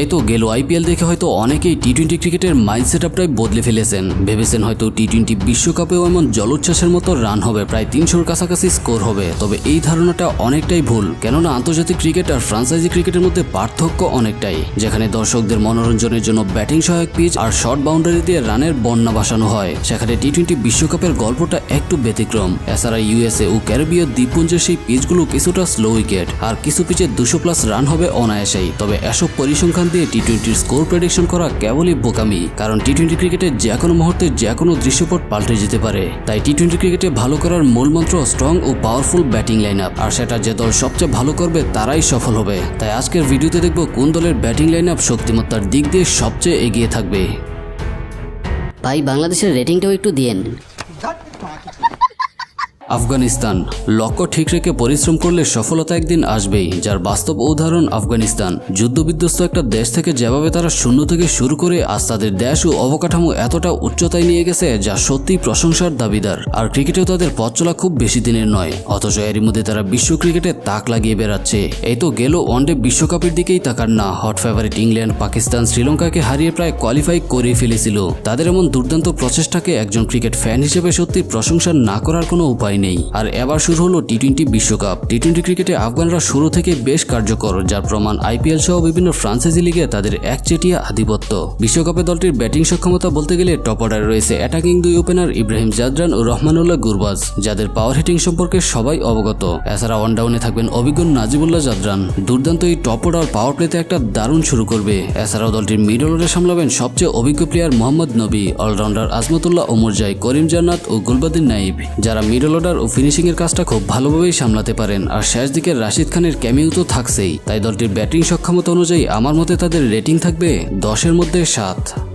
এই তো গেল আইপিএল দেখে হয়তো অনেকেই টি টোয়েন্টি ক্রিকেটের মাইন্ড সেট আপটাই বদলে ফেলেছেন। ভেবেছেন হয়তো টি টোয়েন্টি বিশ্বকাপেও এমন জলোচ্ছ্বাসের মতো রান হবে, প্রায় তিনশোর কাছাকাছি স্কোর হবে। তবে এই ধারণাটা অনেকটাই ভুল, কেননা আন্তর্জাতিক ক্রিকেট আর ফ্রাঞ্চাইজি ক্রিকেটের মধ্যে পার্থক্য অনেকটাই, যেখানে দর্শকদের মনোরঞ্জনের জন্য ব্যাটিং সহায়ক পিচ আর শর্ট বাউন্ডারি দিয়ে রানের বন্যা বাসানো হয়। সেখানে টি টোয়েন্টি বিশ্বকাপের গল্পটা একটু ব্যতিক্রম। এছাড়া ইউএসএ ও ক্যারিবীয় দ্বীপপুঞ্জের সেই পিচগুলো কিছুটা স্লো উইকেট আর কিছু পিচে দুশো প্লাস রান হবে অনায়াসেই। তবে এসব পরিসংখ্যান দিয়ে টি টোয়েন্টির স্কোর প্রেডিকশন করা কেবলই বোকামি কারণ টি টোয়েন্টি ক্রিকেটে যে কোনো মুহূর্তে যে কোনো দৃশ্যপট পাল্টে যেতে পারে। তাই টি টোয়েন্টি ক্রিকেটে ভালো করার মূল মন্ত্র স্ট্রং ও পাওয়ারফুল ব্যাটিং লাইন আপ আর সেটা যে দল সবচেয়ে ভালো করবে তারাই সফল হবে। তাই আজকের ভিডিওতে দেখব কোন দলের ব্যাটিং লাইন আপ শক্তিমত্তার দিক দিয়ে সবচেয়ে এগিয়ে থাকবে। ভাই বাংলাদেশের রেটিংটাও একটু দিয়েন। আফগানিস্তান। লক্ষ্য ঠিক রেখে পরিশ্রম করলে সফলতা একদিন আসবেই, যার বাস্তব উদাহরণ আফগানিস্তান। যুদ্ধবিধ্বস্ত একটা দেশ থেকে যেভাবে তারা শূন্য থেকে শুরু করে, আজ তাদের দেশ ও অবকাঠামো এতটা উচ্চতায় নিয়ে গেছে, যা সত্যিই প্রশংসার দাবিদার। আর ক্রিকেটেও তাদের পথ চলা খুব বেশি দিনের নয়, অথচ এরই মধ্যে তারা বিশ্ব ক্রিকেটে তাক লাগিয়ে বেড়াচ্ছে। এই তো গেল ওয়ানডে বিশ্বকাপের দিকেই তাকার না, হট ফেভারিট ইংল্যান্ড, পাকিস্তান, শ্রীলঙ্কাকে হারিয়ে প্রায় কোয়ালিফাই করে ফেলেছিল। তাদের এমন দুর্দান্ত প্রচেষ্টাকে একজন ক্রিকেট ফ্যান হিসেবে সত্যি প্রশংসা না করার কোনো উপায় নেই। আর এবার শুরু হলো টি টোয়েন্টি বিশ্বকাপ। টি টোয়েন্টি ক্রিকেটে আফগানরা শুরু থেকে বেশ কার্যকর, যার প্রমাণ আইপিএল সহ বিভিন্ন ফ্রান্সাইজি লিগে তাদের একচেটিয়া আধিপত্য। বিশ্বকাপে দলটির ব্যাটিং সক্ষমতা বলতে গেলে টপ অর্ডারে রয়েছে অ্যাটাকিং দুই ওপেনার ইব্রাহিম জাদরান ও রহমানুল্লাহ গুরবাজ, যাদের পাওয়ার হিটিং সম্পর্কে সবাই অবগত। এছাড়া অনডাউনে থাকবেন অভিজ্ঞ নাজিবুল্লাহ জাদরান। দুর্দান্ত এই টপ অর্ডার পাওয়ার প্লেতে একটা দারুণ শুরু করবে। এছাড়াও দলটির মিডল অর্ডারে সামলাবেন সবচেয়ে অভিজ্ঞ প্লেয়ার মোহাম্মদ নবী অলরাউন্ডার আজমতুল্লাহ ওমরজাই করিম জান্নাত ও গুলবাদিন নাইব যারা মিডল অর্ডার ও ফিনিশিংয়ের কাজটা খুব ভালোভাবেই সামলাতে পারেন। আর শেষ দিকে রাশিদ খানের ক্যামিও তো থাকছেই। তাই দলটির ব্যাটিং সক্ষমতা অনুযায়ী আমার মতে তাদের রেটিং থাকবে দশের মধ্যে সাত।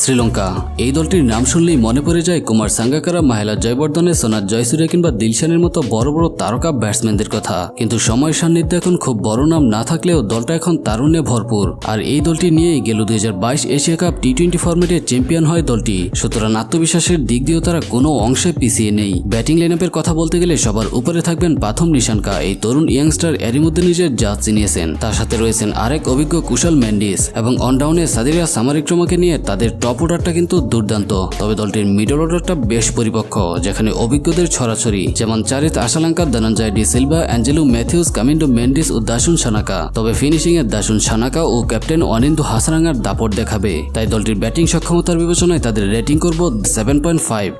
শ্রীলঙ্কা। এই দলটির নাম শুনলেই মনে পড়ে যায় কুমার সাঙ্গাকারা, মাহেলা জয়বর্ধনে, সোনার জয়সুরিয়া কিংবা দিলশানের মতো বড় বড় তারকা ব্যাটসম্যানদের কথা। কিন্তু সময় সান্নিধ্যে এখন খুব বড় নাম না থাকলেও দলটা এখন তারুণ্যে ভরপুর। আর এই দলটি নিয়েই গেল দুই হাজার বাইশ এশিয়া কাপ টি টোয়েন্টি ফর্মেটে চ্যাম্পিয়ন হয় দলটি। সুতরাং আত্মবিশ্বাসের দিক দিয়েও তারা কোনো অংশে পিছিয়ে নেই। ব্যাটিং লাইনআপের কথা বলতে গেলে সবার উপরে থাকবেন প্রথম নিশানকা এই তরুণ ইয়াংস্টার এরই মধ্যে নিজের জাত চিনিয়েছেন। তার সাথে রয়েছেন আরেক অভিজ্ঞ কুশল ম্যান্ডিস এবং অনডাউনে সাদিরা সামারিক্রমাকে নিয়ে তাদের টপ অর্ডারটা কিন্তু দুর্দান্ত। তবে দলটির মিডল অর্ডারটা বেশ পরিপক্ক, যেখানে অভিজ্ঞদের ছড়াছড়ি, যেমন চারিত আশালাঙ্কা, ধনঞ্জয় ডি সিলভা, অ্যাঞ্জেলো ম্যাথিউস, কামিন্ডো মেন্ডিস ও দাসুন সানাকা। তবে ফিনিশিং এর দাসুন সানাকা ও ক্যাপ্টেন অনিন্দু হাসারাঙ্গার দাপট দেখাবে। তাই দলটির ব্যাটিং সক্ষমতার বিবেচনায় তাদের রেটিং করব সেভেন পয়েন্ট ফাইভ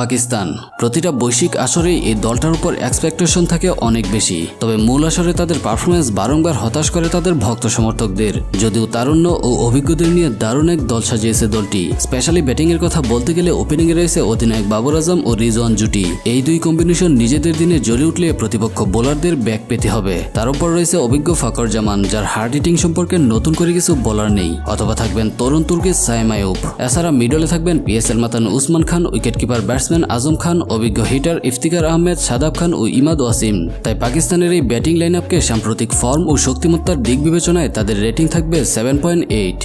পাকিস্তান। প্রতিটা বৈশ্বিক আসরে এই দলটার উপর এক্সপেকটেশন থাকে অনেক বেশি। তবে মূল আসরে তাদের পারফরমেন্স বারংবার হতাশ করে তাদের ভক্ত সমর্থকদের। যদিও তারুণ্য ও অভিজ্ঞদের নিয়ে দারুণ এক দল সাজিয়েছে দলটি। স্পেশালি ব্যাটিং এর কথা বলতে গেলে ওপেনিং এ রয়েছে অধিনায়ক বাবর আজম ও রিজওয়ান জুটি। এই দুই কম্বিনেশন নিজেদের দিনে জ্বলে উঠলে প্রতিপক্ষ বোলারদের ব্যাক পেতে হবে। তার উপর রয়েছে অভিজ্ঞ ফাকর জামান যার হার্ড হিটিং সম্পর্কে নতুন করে কিছু বলার নেই। অথবা থাকবেন তরুণ তুর্কি সাইম আয়ুব এছাড়া মিডলে থাকবেন PSL মাতান Usman Khan wicket keeper batsman Azam Khan, অভিজ্ঞ হিটার ইফতিকার আহমেদ, সাদাব খান ও ইমাদ ওয়াসিম। তাই পাকিস্তানের এই ব্যাটিং লাইন আপকে সাম্প্রতিক ফর্ম ও শক্তিমত্তার দিক বিবেচনায় তাদের রেটিং থাকবে সেভেন পয়েন্ট এইট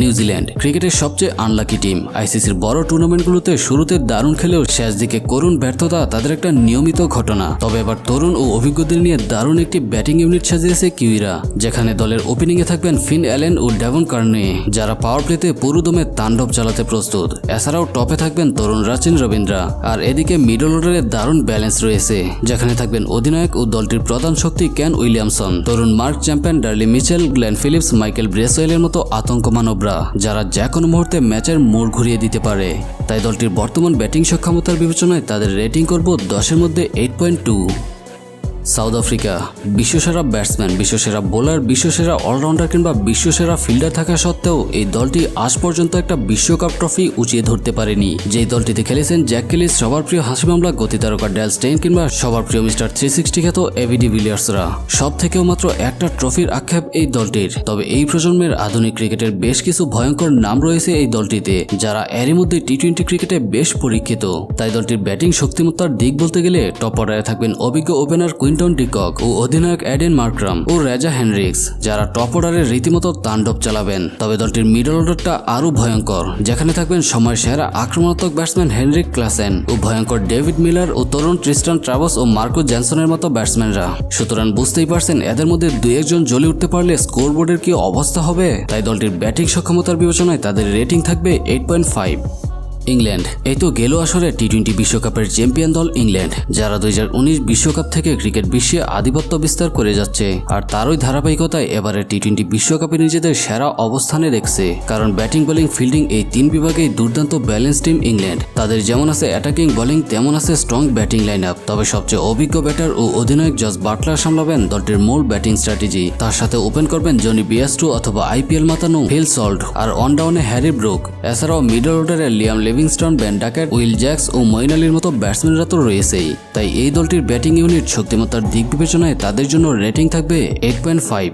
নিউজিল্যান্ড, ক্রিকেটের সবচেয়ে আনলাকি টিম আইসিসির বড় টুর্নামেন্টগুলোতে শুরুতে দারুণ খেলেও শেষ দিকে করুণ ব্যর্থতা তাদের একটা নিয়মিত ঘটনা। তবে এবার তরুণ ও অভিজ্ঞদের নিয়ে দারুণ একটি ব্যাটিং ইউনিট সাজিয়েছে কিউইরা, যেখানে দলের ওপেনিংয়ে থাকবেন ফিন অ্যালেন ও ডেভন কার্নে, যারা পাওয়ার প্লেতে পুরোদমে তাণ্ডব চালাতে প্রস্তুত। এছাড়াও টপে থাকবেন তরুণ রাচিন রবীন্দ্রা, আর এদিকে মিডল অর্ডারে দারুণ ব্যালেন্স রয়েছে। যেখানে থাকবেন অধিনায়ক ও দলটির প্রধান শক্তি ক্যান উইলিয়ামসন। তরুণ Mark Chapman Daryl Mitchell, Glenn Phillips, Michael ব্রেসওয়েলের মতো আতঙ্ক মানবরা যারা যে কোনো মুহূর্তে ম্যাচের মোড় ঘুরিয়ে দিতে পারে। তাই দলটির বর্তমান ব্যাটিং সক্ষমতার বিবেচনায় তাদের রেটিং করব দশের মধ্যে eight point two South Africa, বিশ্বসেরা batsman, বিশ্বসেরা বোলার, বিশ্বসেরা অলরাউন্ডার কিংবা বিশ্বসেরা ফিল্ডার থাকা সত্ত্বেও এই দলটি আজ পর্যন্ত একটা বিশ্বকাপ ট্রফি উঁচিয়ে ধরতে পারেনি। যেই দলটিতে খেলেছেন জ্যাক কেলিস, সবার প্রিয় হাসি মামলা গতি তারকা ড্যাল স্টেন কিংবা সবার প্রিয় মিস্টার থ্রি সিক্সটি খ্যাত এভিডি উইলিয়ার্সরা। সব থেকেও মাত্র একটা ট্রফির আক্ষেপ এই দলটির। তবে এই প্রজন্মের আধুনিক ক্রিকেটের বেশ কিছু ভয়ঙ্কর নাম রয়েছে এই দলটিতে, যারা এরই মধ্যে টি টোয়েন্টি ক্রিকেটে বেশ পরীক্ষিত। তাই দলটির ব্যাটিং শক্তিমত্তার দিক বলতে গেলে টপ অর্ডারে থাকবেন অভিজ্ঞ opener Quin Quinton de Kock ও অধিনায়ক অ্যাডেন মার্ক্রাম ও রেজা হেনরিক্স, যারা টপ অর্ডারে রীতিমতো তাণ্ডব চালাবেন। তবে দলটির মিডল অর্ডারটা আরও ভয়ঙ্কর। যেখানে থাকবেন সময় সেরা আক্রমণাত্মক ব্যাটসম্যান হেনরিক ক্লাসেন ও ভয়ঙ্কর ডেভিড মিলার ও তরুণ ট্রিস্টান ট্রাভস ও মার্কো জ্যানসনের মতো ব্যাটসম্যানরা। সুতরাং বুঝতেই পারছেন, এদের মধ্যে দুই একজন জ্বলে উঠতে পারলে স্কোরবোর্ডের কি অবস্থা হবে? তাই দলটির ব্যাটিং সক্ষমতার বিবেচনায় তাদের রেটিং থাকবে এইট পয়েন্ট ফাইভ। ইংল্যান্ড। এই তো গেল আসরে টি টোয়েন্টি বিশ্বকাপের চ্যাম্পিয়ন দল ইংল্যান্ড, যারা দুই বিশ্বকাপ থেকে ক্রিকেট বিশ্বে আধিপত্য বিস্তার করে যাচ্ছে। আর তারই ধারাবাহিকতায় এবারে টি টোয়েন্টি বিশ্বকাপে নিজেদের সেরা অবস্থানে রেখেছে। কারণ ব্যাটিং, বোলিং, ফিল্ডিং এই তিন বিভাগেই দুর্দান্ত ব্যালেন্স টিম ইংল্যান্ড। তাদের যেমন আছে অ্যাটাকিং বোলিং তেমন আছে স্ট্রং ব্যাটিং লাইন আপ তবে সবচেয়ে অভিজ্ঞ ব্যাটার ও অধিনায়ক জস বাটলার সামলাবেন দলটির মূল ব্যাটিং স্ট্র্যাটেজি তার সাথে ওপেন করবেন জনি বিয়াস্টু অথবা আইপিএল মাতানো ফিল সল্ট আর অন ডাউনে হ্যারি ব্রুক এছাড়াও মিডল অর্ডারে Liam Livingstone Ben Duckett, Will Jacks ও মইন আলীর মতো ব্যাটসম্যানরা তো রয়েছেই। তাই এই দলটির ব্যাটিং ইউনিট শক্তিমত্তার দিক বিবেচনায় তাদের জন্য রেটিং থাকবে এইট পয়েন্ট ফাইভ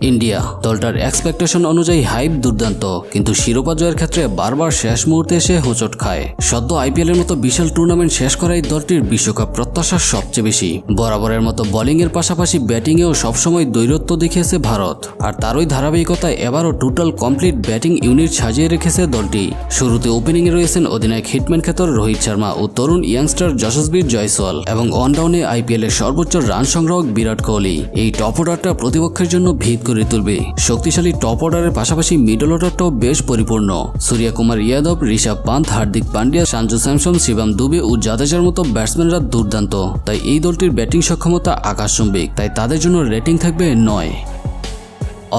ইন্ডিয়া। দলটার এক্সপেকটেশন অনুযায়ী হাইপ দুর্দান্ত, কিন্তু শিরোপা জয়ের ক্ষেত্রে বারবার শেষ মুহূর্তে এসে হোঁচট খায়। সদ্য আইপিএল এর মতো বিশাল টুর্নামেন্ট শেষ করাই দলটির বিশ্বকাপ প্রত্যাশা সবচেয়ে বেশি। বরাবরের মতো বোলিং এর পাশাপাশি ব্যাটিংয়েও সবসময় দৈরত্ব দেখিয়েছে ভারত। আর তারই ধারাবাহিকতায় এবারও টোটাল কমপ্লিট ব্যাটিং ইউনিট সাজিয়ে রেখেছে দলটি। শুরুতে ওপেনিংয়ে রয়েছেন অধিনায়ক হিটম্যান খেতর রোহিত শর্মা ও তরুণ ইয়াংস্টার যশস্বীর জয়সওয়াল এবং অনডাউনে আইপিএল এর সর্বোচ্চ রান সংগ্রাহক বিরাট কোহলি। এই টপ অর্ডারটা প্রতিপক্ষের জন্য ভিত করে তুলবে। শক্তিশালী টপ অর্ডারের পাশাপাশি মিডল অর্ডারটাও বেশ পরিপূর্ণ। সূর্যা কুমার ইয়াদব, ঋষভ পান্থ, হার্দিক পান্ডিয়া, সঞ্জু স্যামসন শিবাম দুবে ও জাদেজার মতো ব্যাটসম্যানরা দুর্দান্ত। তাই এই দলটির ব্যাটিং সক্ষমতা আকাশম্বিক তাই তাদের জন্য রেটিং থাকবে নয়।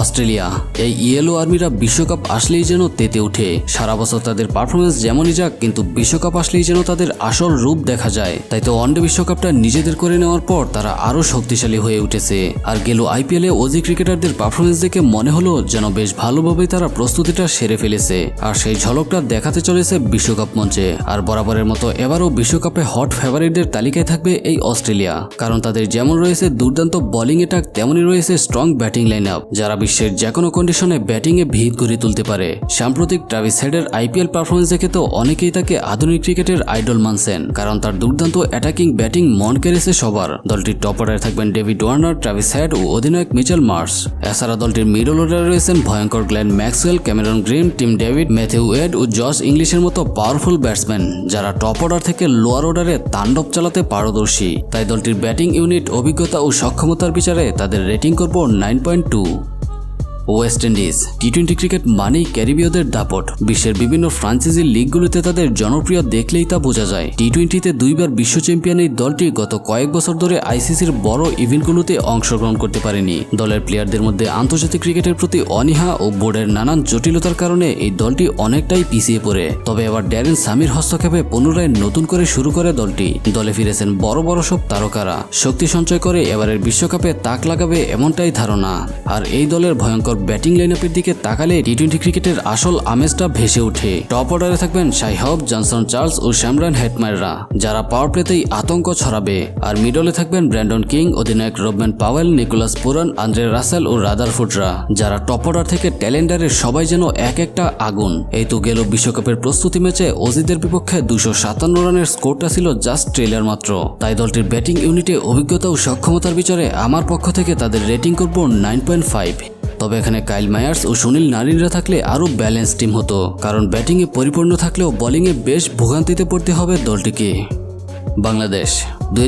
অস্ট্রেলিয়া। এই ইয়েলো আর্মিরা বিশ্বকাপ আসলেই যেন তেতে ওঠে। সারা বছর তাদের পারফরমেন্স যেমনই যাক, কিন্তু বিশ্বকাপ আসলেই যেন তাদের আসল রূপ দেখা যায়। তাই তো ওয়ানডে বিশ্বকাপটা নিজেদের করে নেওয়ার পর তারা আরও শক্তিশালী হয়ে উঠেছে। আর গেল আইপিএলে ওজি ক্রিকেটারদের পারফরমেন্স দেখে মনে হলো যেন বেশ ভালোভাবেই তারা প্রস্তুতিটা সেরে ফেলেছে। আর সেই ঝলকটা দেখাতে চলেছে বিশ্বকাপ মঞ্চে। আর বরাবরের মতো এবারও বিশ্বকাপে হট ফেভারিটদের তালিকায় থাকবে এই অস্ট্রেলিয়া। কারণ তাদের যেমন রয়েছে দুর্দান্ত বোলিং অ্যাটাক তেমনই রয়েছে স্ট্রং ব্যাটিং লাইন আপ যারা বিশ্বের যে কোনো কন্ডিশনে ব্যাটিংয়ে ভিত গড়ে তুলতে পারে। সাম্প্রতিক ট্রাভিস হেডের আইপিএল পারফরমেন্স দেখে তো অনেকেই তাকে আধুনিক ক্রিকেটের আইডল মানছেন, কারণ তার দুর্দান্ত অ্যাটাকিং ব্যাটিং মন কেড়েছে সবার। দলটির টপ অর্ডারে থাকবেন ডেভিড ওয়ার্নার ট্রাভিস হেড ও অধিনায়ক মিচেল মার্স এছাড়া দলটির মিডল অর্ডারে রয়েছেন ভয়ঙ্কর Glenn Maxwell Cameron Green Tim David Matthew Wade ও জস ইংলিশের মতো পাওয়ারফুল ব্যাটসম্যান যারা টপ অর্ডার থেকে লোয়ার অর্ডারে তাণ্ডব চালাতে পারদর্শী। তাই দলটির ব্যাটিং ইউনিট অভিজ্ঞতা ও সক্ষমতার বিচারে তাদের রেটিং করব nine point two West Indies T twenty cricket মানেই ক্যারিবীয়দের দাপট। বিশ্বের বিভিন্ন ফ্রাঞ্চাইজি লিগগুলোতে তাদের জনপ্রিয় দেখলেই তা বোঝা যায়। টি টোয়েন্টিতে দুইবার বিশ্ব চ্যাম্পিয়ন এই দলটি গত কয়েক বছর ধরে আইসিসির বড় ইভেন্টগুলোতে অংশগ্রহণ করতে পারেনি। দলের প্লেয়ারদের মধ্যে আন্তর্জাতিক ক্রিকেটের প্রতি অনীহা ও বোর্ডের নানান জটিলতার কারণে এই দলটি অনেকটাই পিছিয়ে পড়ে। তবে এবার ড্যারেন সামির হস্তক্ষেপে পুনরায় নতুন করে শুরু করে দলটি। দলে ফিরেছেন বড় বড় সব তারকারা। শক্তি সঞ্চয় করে এবারের বিশ্বকাপে তাক লাগাবে এমনটাই ধারণা। আর এই দলের ভয়ঙ্কর ব্যাটিং লাইনআপের দিকে তাকালে টি টোয়েন্টি ক্রিকেটের আসল আমেজটা ভেসে ওঠে। টপ অর্ডারে থাকবেন সাইহব জনসন চার্লস ও শ্যামরান হেটমাররা যারা পাওয়ার প্লেতেই আতঙ্ক ছড়াবে। আর মিডলে থাকবেন ব্র্যান্ডন কিং অধিনায়ক Rovman Powell Nicholas Pooran Andre Russell ও রাদার ফুটরা যারা টপ অর্ডার থেকে ট্যালেন্ডারের সবাই যেন এক একটা আগুন। এই তো গেল বিশ্বকাপের প্রস্তুতি ম্যাচে অজিদের বিপক্ষে দুশো সাতান্ন রানের স্কোরটা ছিল জাস্ট ট্রেলার মাত্র। তাই দলটির ব্যাটিং ইউনিটে অভিজ্ঞতা ও সক্ষমতার বিচারে আমার পক্ষ থেকে তাদের রেটিং করব নাইন পয়েন্ট ফাইভ তবে এখানে কাইল মায়ার্স ও সুনীল নারিনরা থাকলে আরও ব্যালেন্স টিম হতো, কারণ ব্যাটিংয়ে পরিপূর্ণ থাকলেও বোলিংয়ে বেশ ভোগান্তিতে পড়তে হবে দলটিকে। বাংলাদেশ দুই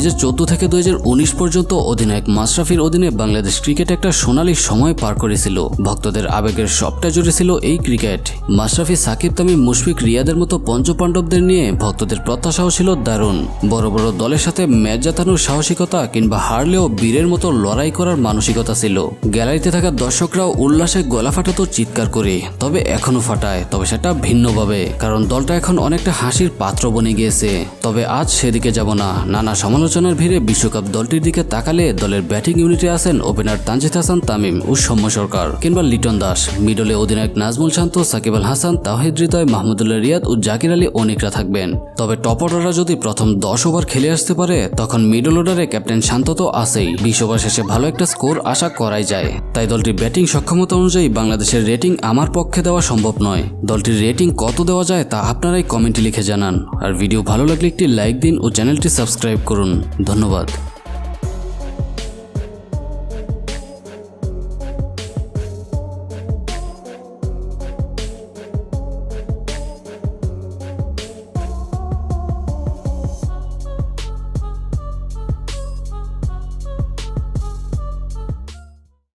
থেকে দুই হাজার উনিশ পর্যন্ত অধিনায়ক মাশরাফির অধীনে বাংলাদেশ ক্রিকেট একটা সোনালী সময় পার করেছিল। ভক্তদের আবেগের সবটা জুড়ে ছিল এই ক্রিকেট। মাশরাফি, সাকিব, তামিম, মুশফিক, রিয়াদের মতো পঞ্চপাণ্ডবদের নিয়ে ভক্তদের প্রত্যাশাও ছিল দারুণ। বড় বড় দলের সাথে ম্যাচ জাতানোর সাহসিকতা কিংবা হারলেও বীরের মতো লড়াই করার মানসিকতা ছিল। গ্যালারিতে থাকা দর্শকরাও উল্লাসে গলা ফাটাতো চিৎকার করে, তবে এখনও ফাটায়, তবে সেটা ভিন্নভাবে, কারণ দলটা এখন অনেকটা হাসির পাত্র বনে গিয়েছে। তবে আজ সেদিকে যাব না, নানা সমালোচনার ভিড়ে বিশ্বকাপ দলটির দিকে তাকালে দলের ব্যাটিং ইউনিটে আছেন ওপেনার তানজিদ হাসান, তামিম ও সৌম্য সরকার, কিংবা লিটন দাস। মিডলে অধিনায়ক নাজমুল শান্ত, সাকিব আল হাসান তাহিদ হৃদয়, মাহমুদুল্লাহ রিয়াদ ও জাকির আলী অনেকরা থাকবেন। তবে টপ অর্ডাররা যদি প্রথম দশ ওভার খেলে আসতে পারে, তখন মিডল অর্ডারে ক্যাপ্টেন শান্ত তো আছেই। বিশ ওভার শেষে ভালো একটা স্কোর আশা করাই যায়। তাই দলটির ব্যাটিং সক্ষমতা অনুযায়ী বাংলাদেশের রেটিং আমার পক্ষে দেওয়া সম্ভব নয়। দলটির রেটিং কত দেওয়া যায় তা আপনারাই কমেন্টে লিখে জানান। আর ভিডিও ভালো লাগলে একটি লাইক দিন ও চ্যানেলটি সাবস্ক্রাইব করুন। ধন্যবাদ।